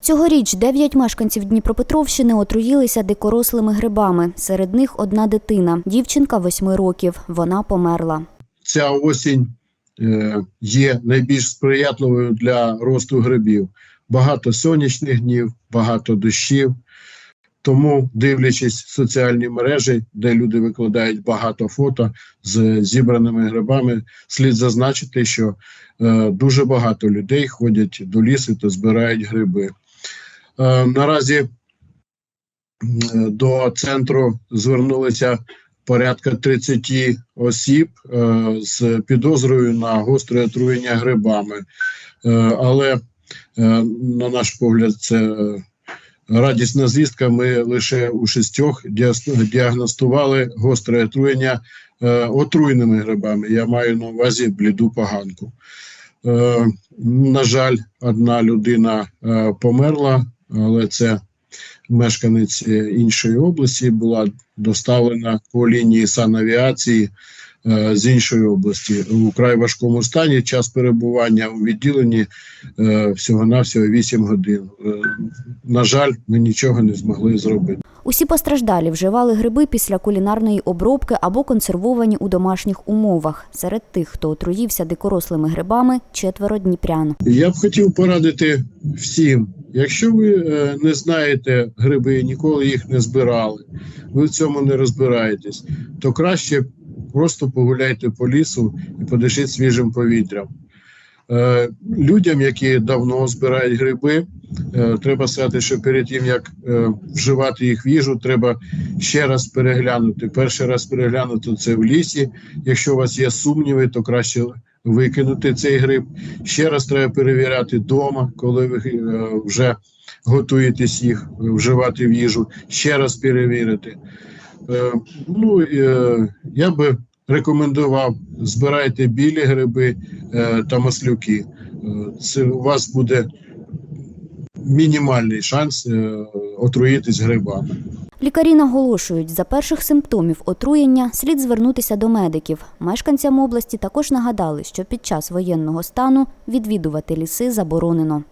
Цьогоріч дев'ять мешканців Дніпропетровщини отруїлися дикорослими грибами. Серед них одна дитина, дівчинка восьми років. Вона померла. ця осінь е, є найбільш сприятливою для росту грибів. Багато сонячних днів, багато дощів. Тому, дивлячись соціальні мережі, де люди викладають багато фото з зібраними грибами, слід зазначити, що е, дуже багато людей ходять до лісу та збирають гриби. Е, наразі е, до центру звернулися порядка 30 осіб е, з підозрою на гостре отруєння грибами. Але, на наш погляд, це радісна звістка. Ми лише у шістьох діагностували гостре отруєння отруйними грибами. Я маю на увазі бліду поганку. На жаль, одна людина померла, але це мешканець е, іншої області була доставлена по лінії санавіації е, з іншої області у край важкому стані. Час перебування у відділенні е, всього-навсього 8 годин. Е, на жаль, ми нічого не змогли зробити. Усі постраждалі вживали гриби після кулінарної обробки або консервовані у домашніх умовах. Серед тих, хто отруївся дикорослими грибами, четверо дніпрян. Я б хотів порадити всім, якщо ви е, не знаєте гриби, ніколи їх не збирали, ви в цьому не розбираєтесь, то краще просто погуляйте по лісу і подишіть свіжим повітрям. Е, людям, які давно збирають гриби, е, треба сказати, що перед тим як вживати їх в їжу, треба ще раз переглянути. Перший раз переглянути це в лісі. Якщо у вас є сумніви, то краще викинути цей гриб. Ще раз треба перевіряти вдома, коли ви е, вже готуєтесь їх вживати в їжу. Ще раз перевірити. Е, ну, е, я би рекомендував збирайте білі гриби та маслюки. Це у вас буде мінімальний шанс отруїтись грибами. Лікарі наголошують, за перших симптомів отруєння слід звернутися до медиків. Мешканцям області також нагадали, що під час воєнного стану відвідувати ліси заборонено.